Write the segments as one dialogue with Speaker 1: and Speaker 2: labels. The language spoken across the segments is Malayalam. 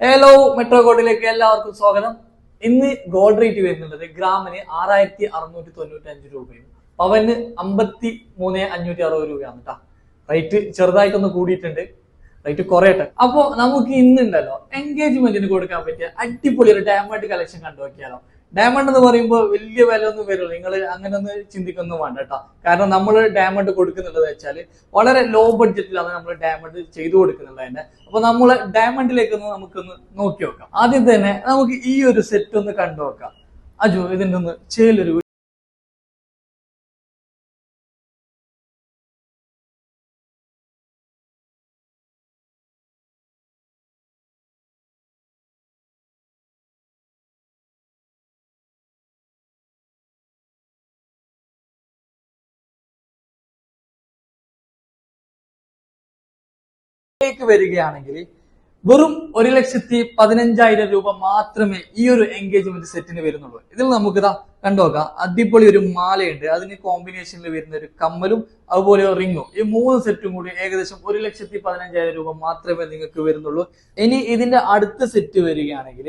Speaker 1: ഹലോ മെട്രോ ഗോൾഡിലേക്ക് എല്ലാവർക്കും സ്വാഗതം. ഇന്ന് ഗോൾഡ് റേറ്റ് വരുന്നുള്ളത് ഗ്രാമിന് ആറായിരത്തി അറുന്നൂറ്റി തൊണ്ണൂറ്റി അഞ്ച് രൂപയും പവന് അമ്പത്തി മൂന്ന് അഞ്ഞൂറ്റി അറുപത് രൂപയാണ് കേട്ടോ റേറ്റ് ചെറുതായിട്ടൊന്ന് കൂടിയിട്ടുണ്ട്. റേറ്റ് കുറയട്ടെ. അപ്പോൾ നമുക്ക് ഇന്നുണ്ടല്ലോ എൻഗേജ്മെന്റിന് കൊടുക്കാൻ പറ്റിയ അടിപൊളി ഒരു ഡയമണ്ട് കളക്ഷൻ കണ്ടു നോക്കിയാലോ ഡയമണ്ട് എന്ന് പറയുമ്പോൾ വലിയ വില ഒന്നും വരില്ല. നിങ്ങൾ അങ്ങനെ ഒന്ന് ചിന്തിക്കൊന്നും വേണ്ട കേട്ടോ. കാരണം നമ്മൾ ഡയമണ്ട് കൊടുക്കുന്നുള്ളത് വെച്ചാൽ വളരെ ലോ ബഡ്ജറ്റിലാണ് നമ്മൾ ഡയമണ്ട് ചെയ്തു കൊടുക്കുന്നുള്ളത് തന്നെ. അപ്പൊ നമ്മൾ ഡയമണ്ടിലേക്ക് ഒന്ന് നമുക്കൊന്ന് നോക്കി നോക്കാം. ആദ്യം തന്നെ നമുക്ക് ഈ ഒരു സെറ്റ് ഒന്ന് കണ്ടു നോക്കാം. അജു ഇതിന്റെ ഒന്ന് ചേലൊരു ലേക്ക് വരികയാണെങ്കിൽ വെറും ഒരു ലക്ഷത്തി പതിനഞ്ചായിരം രൂപ മാത്രമേ ഈ ഒരു എൻഗേജ്മെന്റ് സെറ്റിന് വരുന്നുള്ളൂ. ഇതിൽ നമുക്ക് ഇതാ കണ്ടുനോക്കാം അടിപൊളി ഒരു മാലയുണ്ട്. അതിന് കോമ്പിനേഷനിൽ വരുന്ന ഒരു കമ്മലും അതുപോലെ റിങ്ങും ഈ മൂന്ന് സെറ്റും കൂടി ഏകദേശം ഒരു ലക്ഷത്തി പതിനഞ്ചായിരം രൂപ മാത്രമേ നിങ്ങൾക്ക് വരുന്നുള്ളൂ. ഇനി ഇതിന്റെ അടുത്ത സെറ്റ് വരികയാണെങ്കിൽ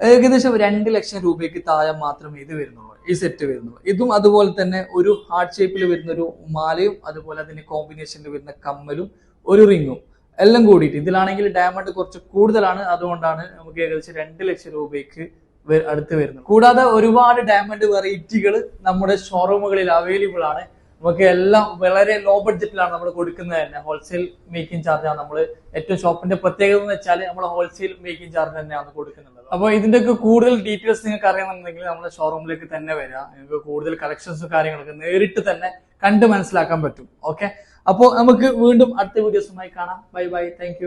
Speaker 1: ഏകദേശം രണ്ട് ലക്ഷം രൂപയ്ക്ക് താഴെ മാത്രമേ ഇത് വരുന്നുള്ളൂ. ഈ സെറ്റ് വരുന്നുള്ളൂ. ഇതും അതുപോലെ തന്നെ ഒരു ഹാർട്ട് ഷേപ്പിൽ വരുന്ന ഒരു മാലയും അതുപോലെ അതിന് കോമ്പിനേഷനിൽ വരുന്ന കമ്മലും ഒരു റിങ്ങും എല്ലാം കൂടിയിട്ട് ഇതിലാണെങ്കിൽ ഡയമണ്ട് കുറച്ച് കൂടുതലാണ്. അതുകൊണ്ടാണ് നമുക്ക് ഏകദേശം രണ്ട് ലക്ഷം രൂപയ്ക്ക് അടുത്ത് വരുന്നത്. കൂടാതെ ഒരുപാട് ഡയമണ്ട് വെറൈറ്റികൾ നമ്മുടെ ഷോറൂമുകളിൽ അവൈലബിൾ ആണ്. നമുക്ക് എല്ലാം വളരെ ലോ ബഡ്ജറ്റിലാണ് നമ്മൾ കൊടുക്കുന്നത് തന്നെ. ഹോൾസെയിൽ മേക്കിംഗ് ചാർജ് ആണ് നമ്മൾ ഏറ്റവും ഷോപ്പിന്റെ പ്രത്യേകത എന്ന് വെച്ചാൽ നമ്മൾ ഹോൾസെയിൽ മേക്കിംഗ് ചാർജ് തന്നെയാണ് കൊടുക്കുന്നത്. അപ്പോൾ ഇതിന്റെ ഒക്കെ കൂടുതൽ ഡീറ്റെയിൽസ് നിങ്ങൾക്ക് അറിയണമെന്നുണ്ടെങ്കിൽ നമ്മുടെ ഷോറൂമിലേക്ക് തന്നെ വരിക നിങ്ങൾക്ക് കൂടുതൽ കളക്ഷൻസും കാര്യങ്ങളൊക്കെ നേരിട്ട് തന്നെ കണ്ട് മനസ്സിലാക്കാൻ പറ്റും. ഓക്കെ അപ്പോൾ നമുക്ക് വീണ്ടും അടുത്ത വീഡിയോസുമായി കാണാം. Bye bye. താങ്ക്